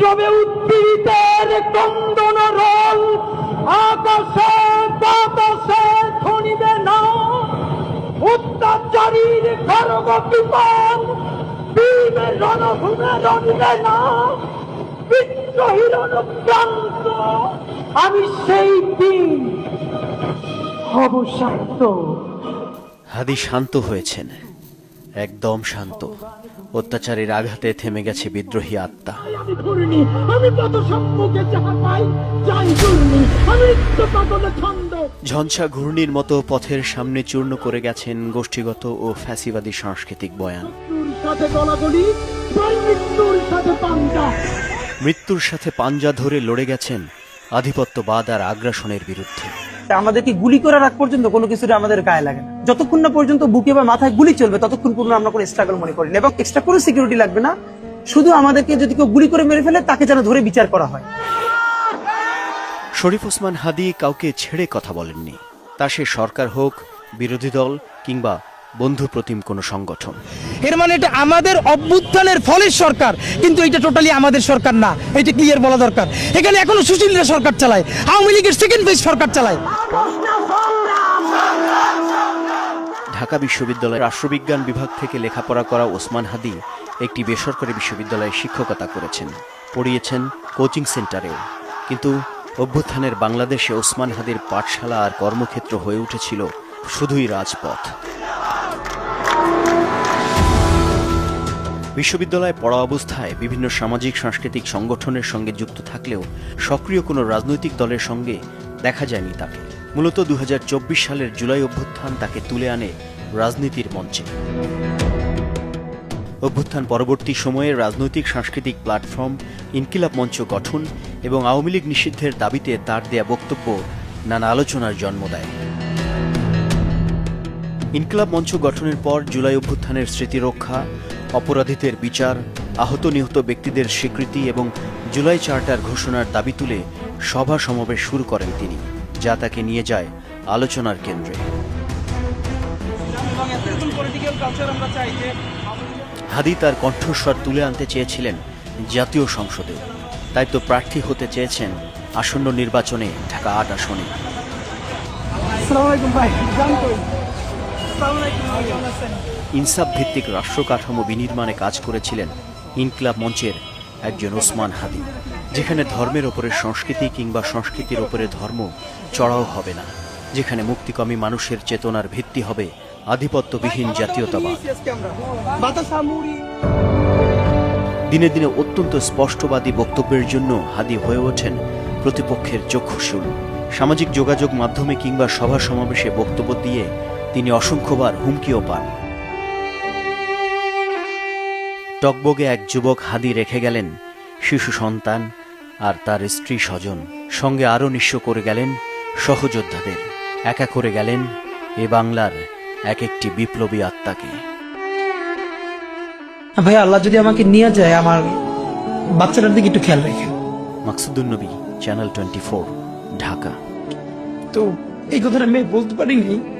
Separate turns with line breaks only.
যবে উদ্পীড়িতের কন্দন রোল আকাশে বাতাসে ধনিবে না। অত্যাচারীর খড়গ বিমান বীরের রণভূমে রণিবে না। বিদ্রোহীর অনুপ্রান্ত আমি সেই দিন হব শান্ত।
হাদি শান্ত হয়েছেন। একদম শান্ত। অত্যাচারের আঘাতে থেমে গেছে বিদ্রোহী আত্মা। ঝঞ্ঝা ঘূর্ণির মতো পথের সামনে চূর্ণ করে গেছেন গোষ্ঠীগত ও ফ্যাসিবাদী সাংস্কৃতিক বয়ান।
মৃত্যুর সাথে পাঞ্জা
ধরে লড়ে গেছেন আধিপত্যবাদ আর আগ্রাসনের বিরুদ্ধে।
আমাদেরকে গুলি করার আগ পর্যন্ত কোনো কিছুটা আমাদের গায়ে লাগে না। যতক্ষণ না পর্যন্ত বুকে বা মাথায় গুলি চলবে, ততক্ষণ পর্যন্ত আমরা কোনো স্ট্রাগল মনে করি না এবং এক্সট্রা কোনো সিকিউরিটি লাগবে না। শুধু আমাদেরকে যদি কেউ গুলি করে মেরে ফেলে, তাকে যেন ধরে বিচার করা হয়।
শরীফ ওসমান হাদি কাউকে ছেড়ে কথা বলেননি। তা সে সরকার হোক, বিরোধী দল কিংবা বন্ধু প্রতিম কোনো সংগঠন।
এর মানে এটা আমাদের অভ্যুত্থানের ফলের সরকার কিন্তু এটা টোটালি আমাদের সরকার না। এটা ক্লিয়ার বলা দরকার। এখানে এখনও সুশীলরা সরকার চালায় আওয়ামী লীগের সেকেন্ড ফেজ সরকার চালায়।
ঢাকা বিশ্ববিদ্যালয়ের রাষ্ট্রবিজ্ঞান বিভাগ থেকে লেখাপড়া করা ওসমান হাদি একটি বেসরকারি বিশ্ববিদ্যালয়ে শিক্ষকতা করেছেন। পড়িয়েছেন কোচিং সেন্টারেও কিন্তু অভ্যুত্থানের বাংলাদেশে ওসমান হাদির পাঠশালা আর কর্মক্ষেত্র হয়ে উঠেছিল শুধুই রাজপথ। বিশ্ববিদ্যালয়ে পড়া অবস্থায় বিভিন্ন সামাজিক, সাংস্কৃতিক সংগঠনের সঙ্গে যুক্ত থাকলেও সক্রিয় কোনো রাজনৈতিক দলের সঙ্গে দেখা যায়নি তাকে। মূলত দু হাজার চব্বিশ সালের জুলাই অভ্যুত্থান তাকে তুলে আনে রাজনীতির মঞ্চে। অভ্যুত্থান পরবর্তী সময়ে রাজনৈতিক, সাংস্কৃতিক প্ল্যাটফর্ম, ইনকিলাব মঞ্চ গঠন এবং আওয়ামী লীগ নিষিদ্ধের দাবিতে তার দেয়া বক্তব্য নানা আলোচনার জন্ম দেয়। ইনকিলাব মঞ্চ গঠনের পর জুলাই অভ্যুত্থানের স্মৃতিরক্ষা অপরাধীদের বিচার, আহত নিহত ব্যক্তিদের স্বীকৃতি এবং জুলাই চার্টার ঘোষণার দাবি তুলে সভা সমাবেশ শুরু করেন তিনি, যা তাকে নিয়ে যায় আলোচনার কেন্দ্রে। হাদি তার কণ্ঠস্বর তুলে আনতে চেয়েছিলেন জাতীয় সংসদে। তাই তো প্রার্থী হতে চেয়েছেন আসন্ন নির্বাচনে ঢাকা আট আসনে। ইনসাফ ভিত্তিক রাষ্ট্র কাঠামো বিনির্মাণে কাজ করেছিলেন ইনকলাব মঞ্চের একজন ওসমান হাদি, যেখানে ধর্মের ওপরে সংস্কৃতি কিংবা সংস্কৃতির ওপরে ধর্ম চড়াও হবে না, যেখানে মুক্তিকামী মানুষের চেতনার ভিত্তি হবে আধিপত্যবিহীন জাতীয়তাবাদ। দিনে দিনে অত্যন্ত স্পষ্টবাদী বক্তব্যের জন্য হাদি হয়ে ওঠেন প্রতিপক্ষের চক্ষুশূল। সামাজিক যোগাযোগ মাধ্যমে কিংবা সভা সমাবেশে বক্তব্য দিয়ে তিনি অসংখ্যবার হুমকিও পান। টকবগে এক যুবক হাদি রেখে গেলেন শিশু সন্তান আর তার স্ত্রী স্বজন সঙ্গে আরও নিঃস্ব করে গেলেন সহযোদ্ধাদের। একা করে গেলেন এ বাংলার এক একটি বিপ্লবী আত্মাকে।
ভাই আল্লাহ যদি আমাকে নিয়ে যায় আমার বাচ্চাটার দিকে একটু খেয়াল রেখে
মাকসুদুল নবী চ্যানেল টোয়েন্টি ঢাকা।
তো এই কথাটা আমি বলতে পারিনি।